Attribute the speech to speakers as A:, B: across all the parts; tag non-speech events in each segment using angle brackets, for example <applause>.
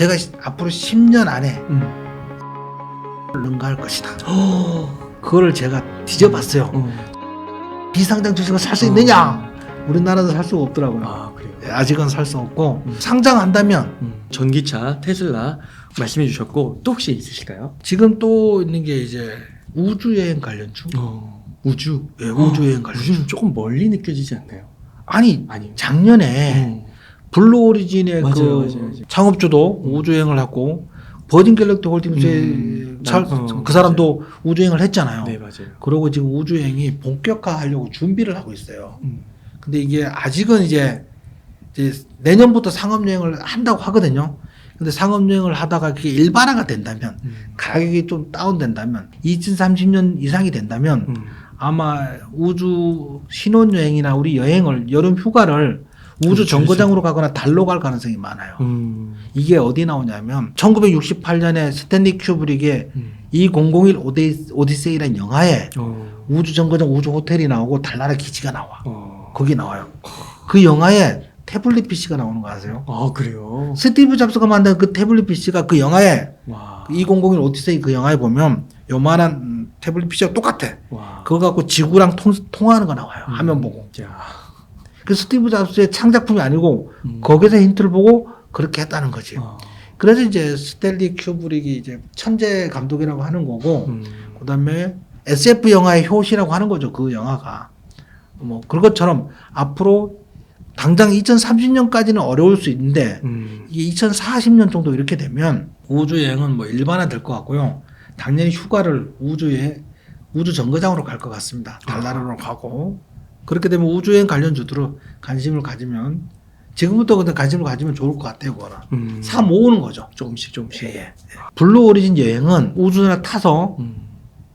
A: 제가 시- 앞으로 10년 안에
B: 음.
A: 능가할 것이다.
B: 어.
A: 그거를 제가 뒤져봤어요.
B: 어.
A: 비상장 주식을 살수
B: 어.
A: 있느냐? 우리나라도 살 수가 없더라고요.
B: 아 그래요.
A: 네, 아직은 살 수 없고
B: 음.
A: 상장한다면
B: 음. 전기차 테슬라 말씀해 주셨고 또 혹시 있으실까요?
A: 지금 또 있는 게 이제 우주 여행 관련주.
B: 어. 우주.
A: 예, 우주 여행 관련주.
B: 우주는 조금 멀리 느껴지지 않나요?
A: 아니
B: 아니.
A: 작년에
B: 어.
A: 블루 오리진의
B: 맞아요,
A: 그
B: 맞아요, 맞아요.
A: 창업주도 우주여행을 하고 버진 갤럭시 홀딩스의
B: 음,
A: 차-
B: 나- 어,
A: 그 사람도 우주여행을 했잖아요.
B: 네 맞아요.
A: 그러고 지금 우주여행이 본격화하려고 준비를 하고 있어요.
B: 음.
A: 근데 이게 아직은 이제, 이제 내년부터 상업여행을 한다고 하거든요. 근데 상업여행을 하다가 그게 일반화가 된다면
B: 음.
A: 가격이 좀 다운된다면 2030년 이상이 된다면
B: 음.
A: 아마 우주 신혼여행이나 우리 여행을 여름 휴가를 우주
B: 그렇죠.
A: 정거장으로 가거나 달로 갈 가능성이 많아요.
B: 음.
A: 이게 어디 나오냐면 1968년에 스탠리 큐브릭의
B: 음.
A: 2001 오데이, 오디세이라는 영화에
B: 어.
A: 우주 정거장 우주 호텔이 나오고 달나라 기지가 나와.
B: 어.
A: 거기 나와요. 그 영화에 태블릿 PC가 나오는 거 아세요?
B: 아 그래요.
A: 스티브 잡스가 만든 그 태블릿 PC가 그 영화에
B: 와.
A: 2001 오디세이 그 영화에 보면 요만한 음, 태블릿 PC가 똑같아.
B: 와.
A: 그거 갖고 지구랑 통, 통화하는 거 나와요.
B: 음.
A: 화면 보고.
B: 야.
A: 그 스티브 잡스의 창작품이 아니고
B: 음.
A: 거기서 힌트를 보고 그렇게 했다는 거지.
B: 어.
A: 그래서 이제 스탠리 큐브릭이 이제 천재 감독이라고 하는 거고
B: 음.
A: 그다음에 SF 영화의 효시라고 하는 거죠. 그 영화가 뭐 그런 것처럼 앞으로 당장 2030년까지는 어려울 수 있는데
B: 음.
A: 이게 2040년 정도 이렇게 되면 우주 여행은 뭐 일반화 될 것 같고요. 당연히 휴가를 우주에 우주 정거장으로 갈 것 같습니다. 달나라로 가고 그렇게 되면 우주 여행 관련주들은 관심을 가지면 지금부터 근데 관심을 가지면 좋을 것 같아요. 그거는
B: 음.
A: 사 모으는 거죠.
B: 조금씩 조금씩.
A: 예, 예. 블루 오리진 여행은 우주나 타서
B: 음.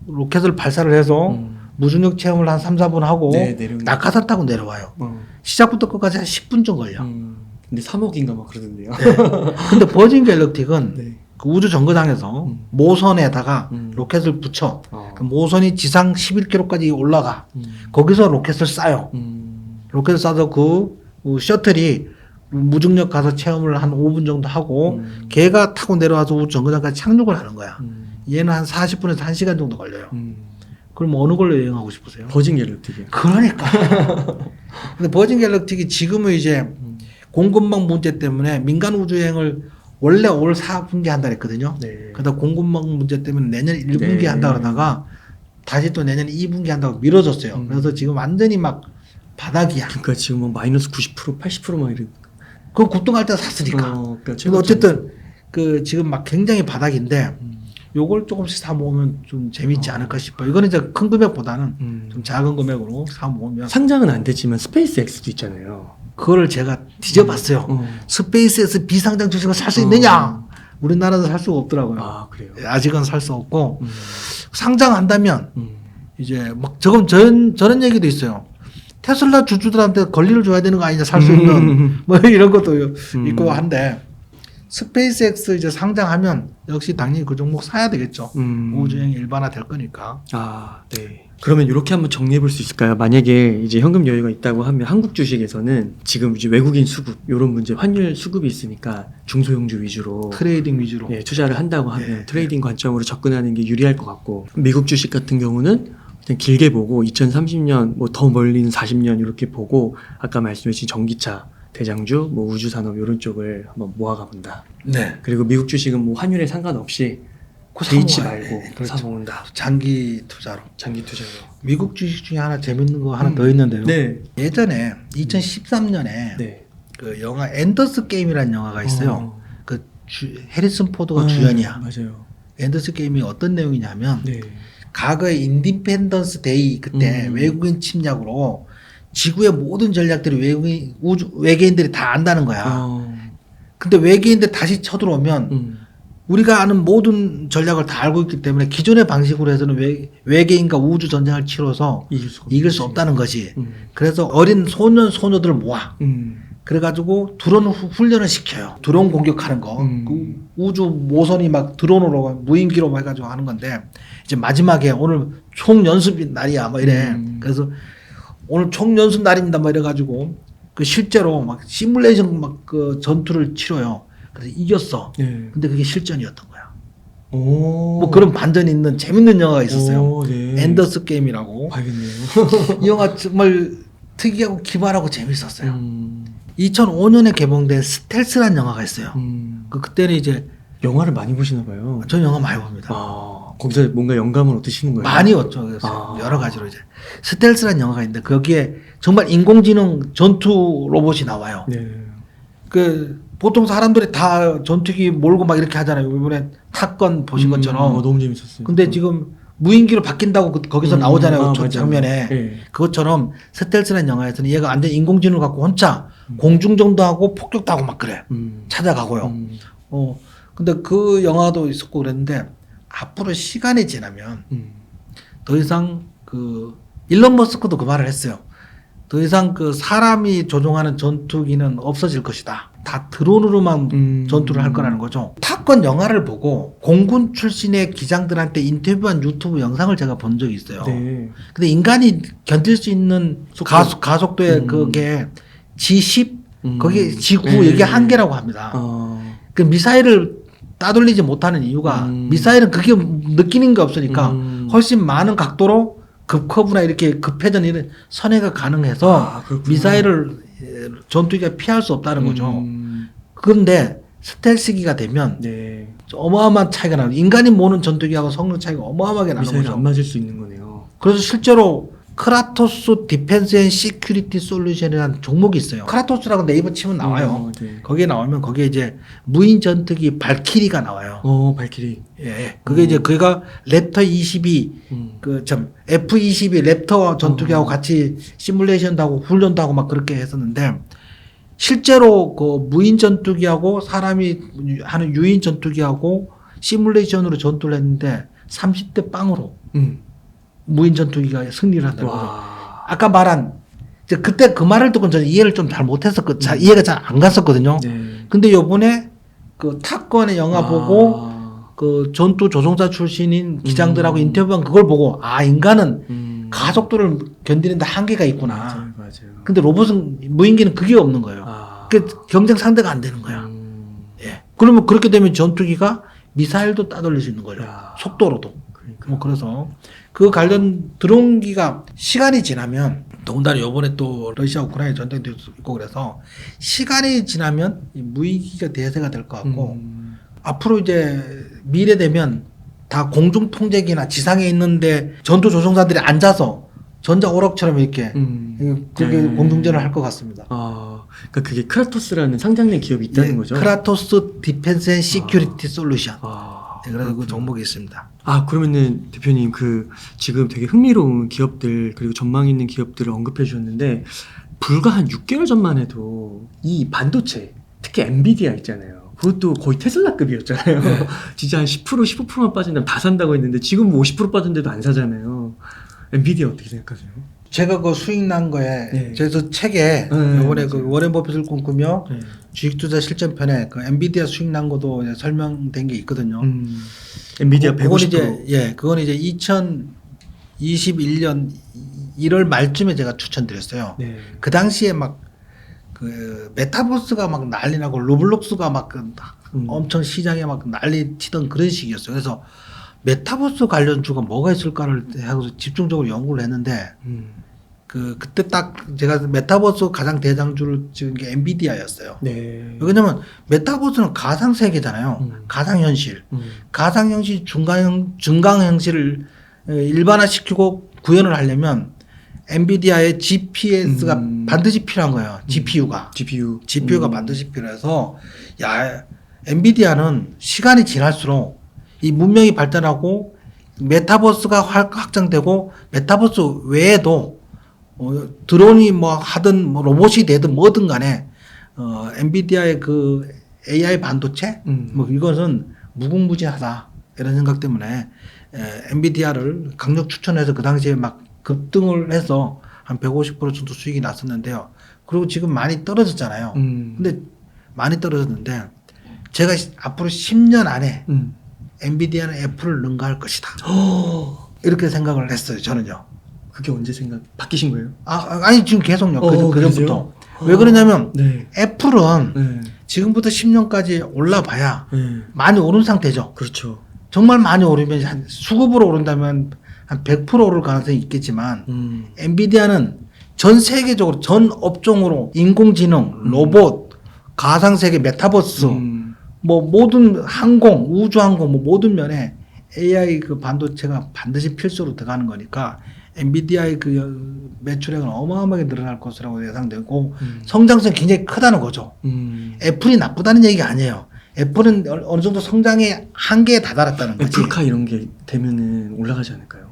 A: 로켓을 발사를 해서
B: 음.
A: 무중력 체험을 한 3, 4분 하고
B: 네,
A: 낙하산 타고 내려와요.
B: 어.
A: 시작부터 끝까지 한 10분쯤 걸려.
B: 음. 근데 3억인가 막 그러던데요.
A: 근데 버진 <laughs> 갤럭틱은
B: 네.
A: 그 우주 정거장에서
B: 음.
A: 모선에다가
B: 음.
A: 로켓을 붙여
B: 어.
A: 그 모선이 지상 11km까지 올라가
B: 음.
A: 거기서 로켓을 쏴요.
B: 음.
A: 로켓을 쏴서 그 어, 셔틀이 무중력 가서 체험을 한 5분 정도 하고
B: 음.
A: 걔가 타고 내려와서 우주 정거장까지 착륙을 하는 거야.
B: 음.
A: 얘는 한 40분에서 1시간 정도 걸려요.
B: 음.
A: 그럼 어느 걸로 여행하고 싶으세요?
B: 버진 갤럭틱이요.
A: 그러니까. <laughs> 근데 버진 갤럭틱이 지금은 이제
B: 음.
A: 공급망 문제 때문에 민간 우주여행을 원래 올 4분기 한다 그랬거든요.
B: 네.
A: 그러다 공급망 문제 때문에 내년 1분기
B: 네.
A: 한다 그러다가 다시 또 내년 2분기 한다고 미뤄졌어요.
B: 음.
A: 그래서 지금 완전히 막 바닥이야.
B: 그러니까 지금 뭐 마이너스 90% 80%막 이런.
A: 그 급등할 때 샀으니까.
B: 어, 그러니까
A: 근데 어쨌든 그 지금 막 굉장히 바닥인데
B: 음.
A: 요걸 조금씩 사 모으면 좀 재밌지 않을까 싶어요. 이거는 이제 큰 금액보다는
B: 음.
A: 좀 작은 금액으로 사 모으면
B: 상장은 안 되지만 스페이스 X도 있잖아요.
A: 그거를 제가 뒤져봤어요.
B: 어.
A: 스페이스에서 비상장 주식을 살수
B: 어.
A: 있느냐? 우리나라도 살 수가 없더라고요.
B: 아 그래요.
A: 아직은 살 수 없고
B: 음.
A: 상장한다면
B: 음.
A: 이제 막 저건 저런 저런 얘기도 있어요. 테슬라 주주들한테 권리를 줘야 되는 거 아니냐 살 수 있는
B: 음.
A: 뭐 이런 것도
B: 음.
A: 있고 한데 스페이스X 이제 상장하면 역시 당연히 그 종목 사야 되겠죠.
B: 음.
A: 우주여행 일반화 될 거니까.
B: 아, 네. 그러면 이렇게 한번 정리해 볼 수 있을까요? 만약에 이제 현금 여유가 있다고 하면 한국 주식에서는 지금 이제 외국인 수급 이런 문제 환율 수급이 있으니까 중소형주 위주로
A: 트레이딩 위주로.
B: 예, 투자를 한다고 하면
A: 예,
B: 트레이딩 관점으로 접근하는 게 유리할 것 같고 미국 주식 같은 경우는 그냥 길게 보고 2030년 뭐 더 멀리는 40년 이렇게 보고 아까 말씀해 주신 전기차 대장주 뭐 우주 산업 이런 쪽을 한번 모아가 본다.
A: 네.
B: 그리고 미국 주식은 뭐 환율에 상관없이 개의치 말고
A: 돼. 그렇죠.
B: 사 모은다.
A: 장기 투자로.
B: 장기 투자로.
A: 미국 주식 중에 하나 재밌는 거 하나
B: 음.
A: 더 있는데요.
B: 네.
A: 예전에 2013년에
B: 네.
A: 그 영화 엔더스 게임이라는 영화가 있어요.
B: 어.
A: 그 주, 해리슨 포드가
B: 아,
A: 주연이야.
B: 맞아요.
A: 엔더스 게임이 어떤 내용이냐면
B: 네.
A: 과거에 인디펜던스 데이 그때
B: 음.
A: 외국인 침략으로 지구의 모든 전략들이 외국인 우주 외계인들이 다 안다는 거야.
B: 어.
A: 근데 외계인들 다시 쳐들어오면
B: 음.
A: 우리가 아는 모든 전략을 다 알고 있기 때문에 기존의 방식으로 해서는 외, 외계인과 우주 전쟁을 치러서
B: 이길 수가
A: 이길 수. 없다는 거지.
B: 음.
A: 그래서 어린 소년 소녀들을 모아.
B: 음.
A: 그래가지고 드론 후- 훈련을 시켜요. 드론 공격하는 거.
B: 음.
A: 그 우주 모선이 막 드론으로 무인기로 막 해가지고 하는 건데 이제 마지막에 오늘 총 연습 날이야. 뭐 이래.
B: 음.
A: 그래서 오늘 총 연습 날입니다. 뭐 이래가지고 그 실제로 막 시뮬레이션 막 그 전투를 치러요. 그래서 이겼어.
B: 네.
A: 근데 그게 실전이었던 거야.
B: 오.
A: 뭐 그런 반전이 있는 재밌는 영화가 있었어요.
B: 오, 네.
A: 엔더스 게임이라고.
B: 봐야겠네요. <laughs>
A: 이 영화 정말 특이하고 기발하고 재밌었어요.
B: 음.
A: 2005년에 개봉된 스텔스란 영화가 있어요.
B: 음.
A: 그 그때는 이제
B: 영화를 많이 보시나 봐요.
A: 저 영화 많이 봅니다.
B: 아, 거기서 뭔가 영감을 얻으시는 거예요?
A: 많이 왔죠. 그래서
B: 아.
A: 여러 가지로 이제 스텔스란 영화가 있는데 거기에 정말 인공지능 전투 로봇이 나와요.
B: 네.
A: 그 보통 사람들이 다 전투기 몰고 막 이렇게 하잖아요. 이번에 탑건 보신
B: 음,
A: 것처럼.
B: 어, 너무 재밌었어요.
A: 근데 지금 무인기로 바뀐다고 그- 거기서
B: 음,
A: 나오잖아요.
B: 아,
A: 첫
B: 맞아요.
A: 장면에.
B: 네.
A: 그것처럼 스텔스라는 영화에서는 얘가 완전 인공지능을 갖고 혼자 공중정도 하고 폭격도 하고 막 그래.
B: 음.
A: 찾아가고요.
B: 음.
A: 어. 근데 그 영화도 있었고 그랬는데 앞으로 시간이 지나면
B: 음.
A: 더 이상 그 일론 머스크도 그 말을 했어요. 더 이상 그 사람이 조종하는 전투기는 없어질 것이다. 다 드론으로만
B: 음.
A: 전투를 할 거라는 거죠. 탑건 영화를 보고 공군 출신의 기장들한테 인터뷰한 유튜브 영상을 제가 본 적이 있어요.
B: 네.
A: 근데 인간이 견딜 수 있는. 가속, 가속도의
B: 음.
A: 그게 G10,
B: 음.
A: 거기 G9
B: 네.
A: 이게 한계라고 합니다.
B: 어.
A: 그 미사일을 따돌리지 못하는 이유가
B: 음.
A: 미사일은 그게 느끼는 게 없으니까
B: 음.
A: 훨씬 많은 각도로 급커브나 이렇게 급회전 이런 선회가 가능해서
B: 아.
A: 미사일을 에, 전투기가 피할 수 없다는 거죠.
B: 음.
A: 그런데 스텔스기가 되면
B: 네.
A: 어마어마한 차이가 나요. 인간이 모는 전투기하고 성능 차이가 어마어마하게 나는 거죠.
B: 안 맞을 수 있는 거네요.
A: 그래서 실제로 크라토스 디펜스 앤 시큐리티 솔루션이라는 종목이 있어요. 크라토스라고 네이버 치면 나와요.
B: 어, 네.
A: 거기에 나오면 거기에 이제 무인 전투기 발키리가 나와요.
B: 어, 발키리.
A: 예, 예. 그게 이제 그가 랩터 22
B: 음.
A: 그참 F22 랩터 전투기하고
B: 어.
A: 같이 시뮬레이션도 하고 훈련도 하고 막 그렇게 했었는데 실제로 그 무인 전투기하고 사람이 하는 유인 전투기하고 시뮬레이션으로 전투를 했는데 30대 빵으로
B: 음.
A: 무인 전투기가 승리를 한다고.
B: 와.
A: 아까 말한 이제 그때 그 말을 듣고 저는 이해를 좀 잘 못했었거, 잘 이해가 잘 안 갔었거든요.
B: 네.
A: 근데 요번에 그 탑건의 영화
B: 아.
A: 보고 그 전투 조종사 출신인 기장들하고
B: 음.
A: 인터뷰한 그걸 보고 아 인간은
B: 음.
A: 가속도를 견디는데 한계가 있구나.
B: 맞아요, 맞아요.
A: 근데 로봇은 무인기는 그게 없는 거예요.
B: 아.
A: 그 경쟁 상대가 안 되는 거야.
B: 음.
A: 예. 그러면 그렇게 되면 전투기가 미사일도 따돌릴 수 있는 거예요.
B: 야.
A: 속도로도. 뭐 그래서 그 관련 드론기가 시간이 지나면 더군다나 요번에 또 러시아 우크라이나 전쟁도 있고 그래서 시간이 지나면 이 무인기가 대세가 될 것 같고
B: 음.
A: 앞으로 이제 미래 되면 다 공중 통제기나 지상에 있는데 전투 조종사들이 앉아서 전자 오락처럼 이렇게
B: 음.
A: 그렇게
B: 네.
A: 공중전을 할 것 같습니다.
B: 아, 그러니까 그게 크라토스라는 상장된 기업이 있다는
A: 예,
B: 거죠.
A: 크라토스 디펜스 앤 시큐리티 솔루션.
B: 아,
A: 네, 그래서 그. 종목이 있습니다.
B: 아, 그러면은 대표님 그 지금 되게 흥미로운 기업들 그리고 전망 있는 기업들을 언급해 주셨는데 불과 한 6개월 전만 해도 이 반도체 특히 엔비디아 있잖아요. 그것도 거의 테슬라급이었잖아요.
A: 네. <laughs>
B: 진짜 한 10% 15%만 빠진다면 다 산다고 했는데 지금 뭐 50% 빠진데도 안 사잖아요. 엔비디아 어떻게 생각하세요?
A: 제가 그 수익 난 거에
B: 네.
A: 제가 책에
B: 네,
A: 이번에 그
B: 맞아요.
A: 워렌 버핏을 꿈꾸며
B: 네.
A: 주식 투자 실전편에 그 엔비디아 수익 난 것도 이제 설명된 게 있거든요.
B: 음, 엔비디아
A: 그건
B: 150%.
A: 이제 예, 그건 이제 2021년 1월 말쯤에 제가 추천드렸어요.
B: 네.
A: 그 당시에 막 그 메타버스가 막 난리 나고 로블록스가 막 그
B: 음.
A: 엄청 시장에 막 난리 치던 그런 시기였어요. 그래서 메타버스 관련 주가 뭐가 있을까를 하고 집중적으로 연구를 했는데
B: 음.
A: 그 그때 딱 제가 메타버스 가장 대장주를 찍은 게 엔비디아였어요.
B: 네.
A: 왜냐면 메타버스는 가상 세계잖아요.
B: 음.
A: 가상 현실.
B: 음.
A: 가상 현실 중간 증강 현실을 에, 일반화시키고 구현을 하려면 엔비디아의 GPS가
B: 음.
A: 반드시 필요한 거예요. GPU가.
B: GPU.
A: GPU가
B: 음.
A: 반드시 필요해서 야 엔비디아는 시간이 지날수록 이 문명이 발전하고 메타버스가 확- 확장되고 메타버스 외에도 어, 드론이 뭐 하든 뭐 로봇이 되든 뭐든 간에 어, 엔비디아의 그 AI 반도체
B: 음.
A: 뭐 이것은 무궁무진하다 이런 생각 때문에 에, 엔비디아를 강력 추천해서 그 당시에 막 급등을 해서 한 150% 정도 수익이 났었는데요. 그리고 지금 많이 떨어졌잖아요.
B: 음.
A: 근데 많이 떨어졌는데 제가 시- 앞으로 10년 안에
B: 음.
A: 엔비디아는 애플을 능가할 것이다. 이렇게 생각을 했어요. 저는요.
B: 그게 언제 생각 바뀌신 거예요?
A: 아, 아니 지금 계속요. 그,
B: 어,
A: 그
B: 그러세요?
A: 전부터. 왜 그러냐면
B: 네.
A: 애플은
B: 네.
A: 지금부터 10년까지 올라봐야
B: 네.
A: 많이 오른 상태죠.
B: 그렇죠.
A: 정말 많이 오르면 한 수급으로 오른다면 한 100% 오를 가능성이 있겠지만
B: 음.
A: 엔비디아는 전 세계적으로 전 업종으로 인공지능, 로봇, 가상 세계, 메타버스,
B: 음.
A: 뭐 모든 항공, 우주항공 뭐 모든 면에 AI 그 반도체가 반드시 필수로 들어가는 거니까 엔비디아의 그 매출액은 어마어마하게 늘어날 것이라고 예상되고
B: 음.
A: 성장성이 굉장히 크다는 거죠.
B: 음.
A: 애플이 나쁘다는 얘기가 아니에요. 애플은 어- 어느 정도 성장의 한계에 다다랐다는 거지.
B: 애플카 이런 게 되면은 올라가지 않을까요?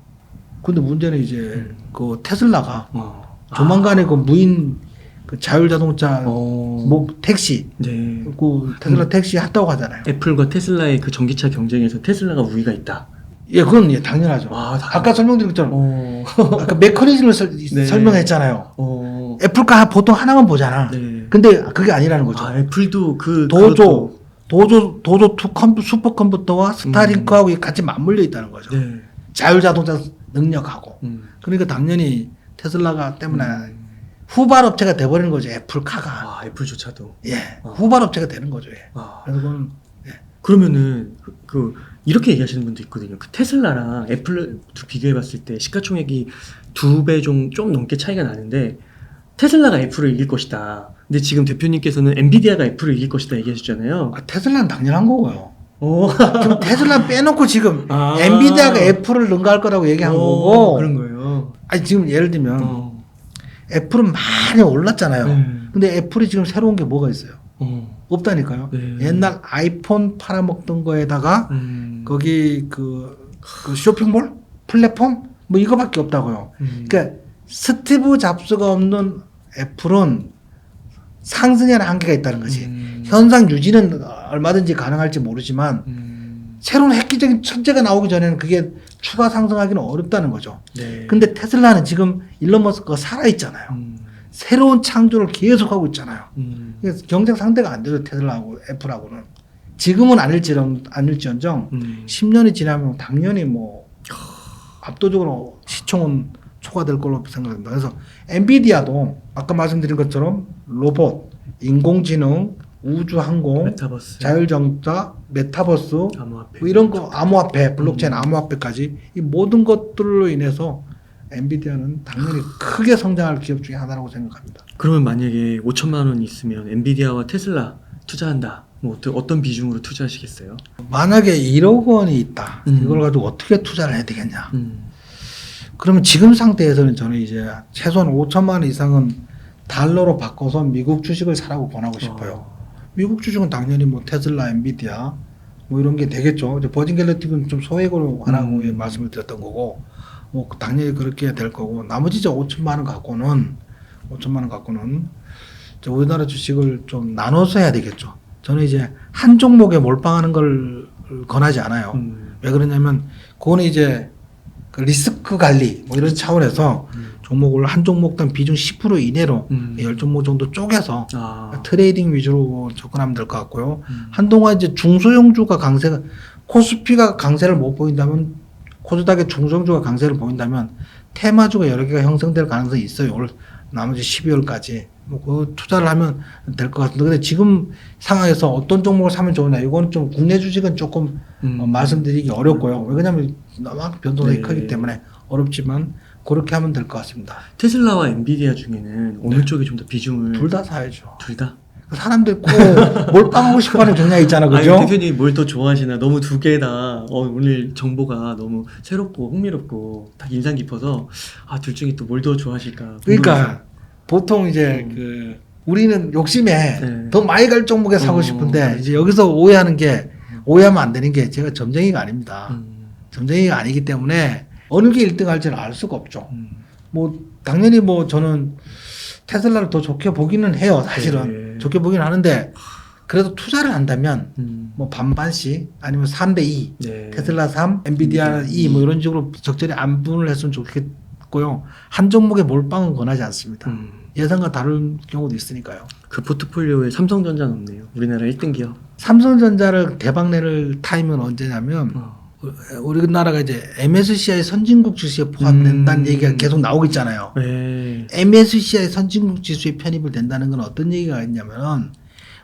A: 근데 문제는 이제
B: 음.
A: 그 테슬라가
B: 어.
A: 조만간에 그 무인 그 자율 자동차
B: 어.
A: 뭐 택시
B: 네.
A: 그 테슬라 택시 한다고 하잖아요.
B: 애플과 테슬라의 그 전기차 경쟁에서 테슬라가 우위가 있다.
A: 예, 그건 예, 당연하죠.
B: 아, 다-
A: 아까 설명드린 것처럼
B: 어. <laughs>
A: 아까 메커니즘을 설,
B: 네.
A: 설명했잖아요.
B: 어.
A: 애플카 보통 하나만 보잖아.
B: 네.
A: 근데 그게 아니라는 거죠.
B: 아, 애플도 그
A: 도조, 도조, 도조 투 컴, 슈퍼 컴퓨터와 스타링크하고 같이 맞물려 있다는 거죠.
B: 네.
A: 자율 자동차 능력하고.
B: 음.
A: 그러니까 당연히 테슬라가 때문에
B: 음.
A: 후발 업체가 돼버리는 거죠. 애플카가.
B: 아, 애플조차도.
A: 예,
B: 아.
A: 후발 업체가 되는 거죠. 예.
B: 아.
A: 그래서 그건
B: 그러면은 그, 그 이렇게 얘기하시는 분도 있거든요. 그 테슬라랑 애플을 두 비교해 봤을 때 시가총액이 두 배 좀 좀 넘게 차이가 나는데 테슬라가 애플을 이길 것이다. 근데 지금 대표님께서는 엔비디아가 애플을 이길 것이다 얘기하셨잖아요.
A: 아, 테슬라는 당연한 거고요.
B: 어.
A: 지금 테슬라 빼놓고 지금
B: 아.
A: 엔비디아가 애플을 능가할 거라고 얘기한
B: 어,
A: 거고.
B: 그런 거예요.
A: 아니 지금 예를 들면
B: 어.
A: 애플은 많이 올랐잖아요.
B: 네.
A: 근데 애플이 지금 새로운 게 뭐가 있어요?
B: 어.
A: 없다니까요.
B: 네.
A: 옛날 아이폰 팔아먹던 거에다가
B: 음.
A: 거기 그, 그 쇼핑몰 플랫폼 뭐 이거밖에 없다고요.
B: 음.
A: 그러니까 스티브 잡스가 없는 애플은 상승에는 한계가 있다는 거지.
B: 음.
A: 현상 유지는 얼마든지 가능할지 모르지만
B: 음.
A: 새로운 획기적인 천재가 나오기 전에는 그게 추가 상승하기는 어렵다는 거죠.
B: 네.
A: 근데 테슬라는 지금 일론 머스크가 살아 있잖아요.
B: 음.
A: 새로운 창조를 계속하고 있잖아요.
B: 음.
A: 그래서 경쟁 상대가 안 되죠 테슬라하고 애플하고는. 지금은 아닐지언 아닐지언정
B: 음.
A: 10년이 지나면 당연히 뭐 압도적으로 시총은 초과될 걸로 생각합니다. 그래서 엔비디아도 아까 말씀드린 것처럼 로봇, 인공지능, 우주항공,
B: 메타버스.
A: 자율정자, 메타버스. 뭐 이런 거 암호화폐, 블록체인
B: 음.
A: 암호화폐까지 이 모든 것들로 인해서 엔비디아는 당연히 크게 성장할 기업 중에 하나라고 생각합니다.
B: 그러면 만약에 5천만 원 있으면 엔비디아와 테슬라 투자한다. 뭐 어떤, 비중으로 투자하시겠어요?
A: 만약에 1억 원이 있다.
B: 음.
A: 이걸 가지고 어떻게 투자를 해야 되겠냐?
B: 음.
A: 그러면 지금 상태에서는 저는 이제 최소한 5천만 원 이상은 달러로 바꿔서 미국 주식을 사라고 권하고 싶어요.
B: 어.
A: 미국 주식은 당연히 뭐 테슬라, 엔비디아 뭐 이런 게 되겠죠. 버진 갤럭틱은 좀 소액으로 하라고
B: 음.
A: 예, 말씀을 드렸던 거고 뭐 당연히 그렇게 될 거고 나머지 저 5천만 원 갖고는 5천만 원 갖고는 저 우리나라 주식을 좀 나눠서 해야 되겠죠. 저는 이제 한 종목에 몰빵하는 걸 권하지 않아요.
B: 음.
A: 왜 그러냐면 그거는 이제 그 리스크 관리 뭐 이런 차원에서
B: 음.
A: 종목을 한 종목당 비중 10% 이내로
B: 음.
A: 열 종목 정도 쪼개서
B: 아.
A: 트레이딩 위주로 접근하면 될 것 같고요.
B: 음.
A: 한동안 이제 중소형주가 강세가 코스피가 강세를 못 보인다면 코스닥의 중소형주가 강세를 보인다면 테마주가 여러 개가 형성될 가능성이 있어요. 올 나머지 12월까지 뭐그 투자를 하면 될 것 같은데 근데 지금 상황에서 어떤 종목을 사면 좋으냐 이건 좀 국내 주식은 조금
B: 음.
A: 어, 말씀드리기 어렵고요. 왜냐하면 너무 변동성이
B: 네.
A: 크기 때문에 어렵지만 그렇게 하면 될 것 같습니다.
B: 테슬라와 엔비디아 중에는 어느
A: 네.
B: 쪽이 좀 더 비중을
A: 둘 다 사야죠.
B: 둘 다?
A: 사람들 꼭 몰빵하고 싶어하는 경향이 있잖아, 그죠?
B: 아니, 대표님 뭘더 좋아하시나 너무 두 개다 어, 오늘 정보가 너무 새롭고 흥미롭고 딱 인상 깊어서 아 둘 중에 또 뭘 더 좋아하실까.
A: 그러니까 보통 이제
B: 음.
A: 그 우리는 욕심에
B: 네.
A: 더 많이 갈 종목에 사고
B: 어,
A: 싶은데. 이제 여기서 오해하는 게 오해하면 안 되는 게 제가 점쟁이가 아닙니다.
B: 음,
A: 점쟁이가 아니기 때문에 어느 게 1등 할지는 알 수가 없죠.
B: 음.
A: 뭐 당연히 뭐 저는 테슬라를 더 좋게 보기는 해요. 사실은
B: 네.
A: 좋게 보긴 하는데 그래도 투자를 한다면
B: 음.
A: 뭐 반반씩 아니면 3대 2
B: 네.
A: 테슬라 3, 엔비디아
B: 엔비디아
A: 2 뭐 이런 식으로 적절히 안분을 했으면 좋겠고요. 한 종목에 몰빵은 권하지 않습니다.
B: 음.
A: 예상과 다른 경우도 있으니까요.
B: 그 포트폴리오에 삼성전자는 없네요. 우리나라 1등 기업.
A: 삼성전자를 대박 내를 타임은 언제냐면
B: 어.
A: 우리나라가 이제 MSCI 선진국 지수에 포함된다는
B: 음.
A: 얘기가 계속 나오고 있잖아요.
B: 네.
A: MSCI 선진국 지수에 편입을 된다는 건 어떤 얘기가 있냐면은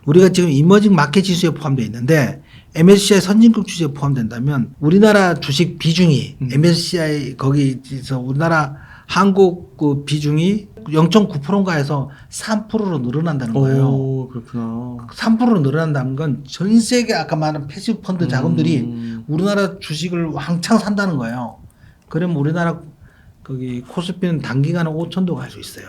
A: 우리가 지금 이머징 마켓 지수에 포함되어 있는데 MSCI 선진국 지수에 포함된다면 우리나라 주식 비중이
B: 음.
A: MSCI 거기서 우리나라 한국 그 비중이 0.9%인가 해서 3%로 늘어난다는 거예요.
B: 오, 그렇구나.
A: 3%로 늘어난다는 건 전 세계 아까 말한 패시브 펀드 자금들이
B: 음.
A: 우리나라 주식을 왕창 산다는 거예요. 그러면 우리나라 거기 코스피는 단기간에 5천도 갈 수 있어요.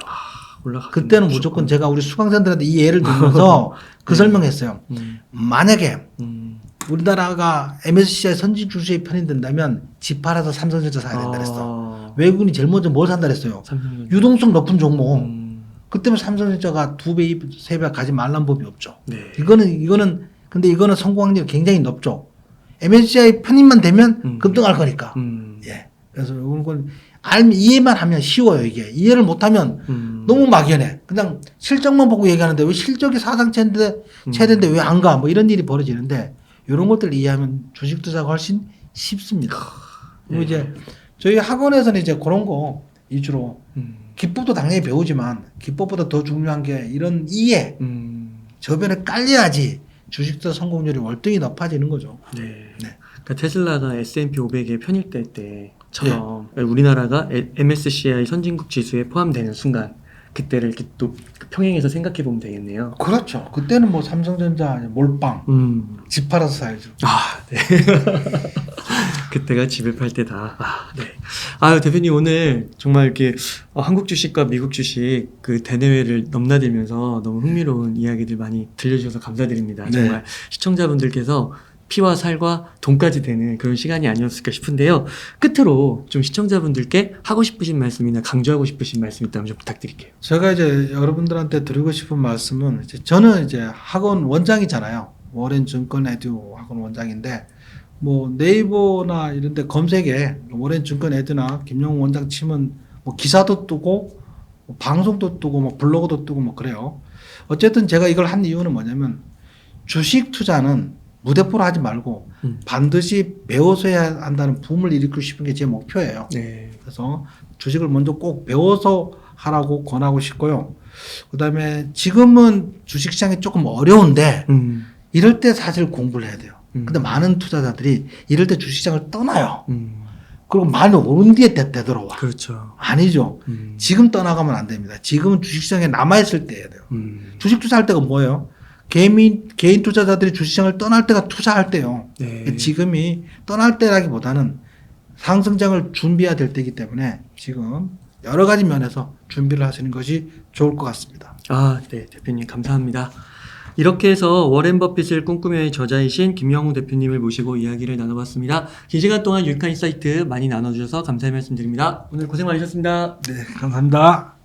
B: 올라가.
A: 그때는 무조건 제가 우리 수강생들한테 이 예를 들면서 <laughs> 그
B: 네.
A: 설명했어요.
B: 음.
A: 만약에
B: 음.
A: 우리나라가 MSCI 선진 주주에 편입된다면 집 팔아서 삼성전자 사야 된다 그랬어.
B: 아,
A: 외국인이 제일 먼저 뭘 산다 그랬어요.
B: 삼성전자.
A: 유동성 높은 종목.
B: 음.
A: 그때면 삼성전자가 두 배, 세 배 가지 말란 법이 없죠.
B: 네.
A: 이거는 이거는 근데 이거는 성공 확률이 굉장히 높죠. MSCI 편입만 되면
B: 음.
A: 급등할 거니까.
B: 음.
A: 예. 그래서 이런 건 알, 이해만 하면 쉬워요, 이게. 이해를 못하면
B: 음.
A: 너무 막연해. 그냥 실적만 보고 얘기하는데 왜 실적이 사상
B: 음.
A: 최대인데 왜 안 가? 뭐 이런 일이 벌어지는데, 이런 것들 이해하면 주식 투자가 훨씬 쉽습니다. 그리고
B: 네.
A: 이제 저희 학원에서는 이제 그런 거 위주로
B: 음.
A: 기법도 당연히 배우지만 기법보다 더 중요한 게 이런 이해,
B: 음.
A: 저변에 깔려야지 주식 투자 성공률이 월등히 높아지는 거죠.
B: 네.
A: 네.
B: 그러니까 테슬라가 S&P 500에 편입될 때처럼 우리나라가 에- MSCI 선진국 지수에 포함되는 순간 그때를 이렇게 또 평행해서 생각해 보면 되겠네요.
A: 그렇죠. 그때는 뭐 삼성전자, 몰빵,
B: 음.
A: 집 팔아서 사야죠.
B: 아, 네. <laughs> 그때가 집을 팔 때다. 아, 네. 아유, 대표님 오늘 정말 이렇게 어, 한국 주식과 미국 주식 그 대내외를 넘나들면서 너무 흥미로운 이야기들 많이 들려주셔서 감사드립니다.
A: 네.
B: 정말 시청자분들께서 피와 살과 돈까지 되는 그런 시간이 아니었을까 싶은데요. 끝으로 좀 시청자분들께 하고 싶으신 말씀이나 강조하고 싶으신 말씀 있다면 좀 부탁드릴게요.
A: 제가 이제 여러분들한테 드리고 싶은 말씀은 이제 저는 이제 학원 원장이잖아요. 워렌 증권 에듀 학원 원장인데 뭐 네이버나 이런 데 검색에 워렌 증권 에듀나 김영우 원장 치면 뭐 기사도 뜨고 뭐 방송도 뜨고 뭐 블로그도 뜨고 뭐 그래요. 어쨌든 제가 이걸 한 이유는 뭐냐면 주식 투자는 무대포로 하지 말고
B: 음.
A: 반드시 배워서 해야 한다는 붐을 일으키고 싶은 게 제 목표예요.
B: 네.
A: 그래서 주식을 먼저 꼭 배워서 하라고 권하고 싶고요. 그다음에 지금은 주식 시장이 조금 어려운데
B: 음.
A: 이럴 때 사실 공부를 해야 돼요.
B: 음.
A: 근데 많은 투자자들이 이럴 때 주식 시장을 떠나요.
B: 음.
A: 그리고 많이 오른 뒤에 되- 되돌아와.
B: 그렇죠.
A: 아니죠.
B: 음.
A: 지금 떠나가면 안 됩니다. 지금은 주식 시장에 남아 있을 때 해야 돼요.
B: 음.
A: 주식 투자할 때가 뭐예요? 개인, 개인 투자자들이 주식시장을 떠날 때가 투자할 때요.
B: 네.
A: 지금이 떠날 때라기보다는 상승장을 준비해야 될 때이기 때문에 지금 여러 가지 면에서 준비를 하시는 것이 좋을 것 같습니다.
B: 아, 네, 대표님 감사합니다. 이렇게 해서 워렌 버핏을 꿈꾸며의 저자이신 김영우 대표님을 모시고 이야기를 나눠봤습니다. 긴 시간 동안 유익한 인사이트 많이 나눠주셔서 감사의 말씀드립니다. 오늘 고생 많으셨습니다.
A: 네, 감사합니다.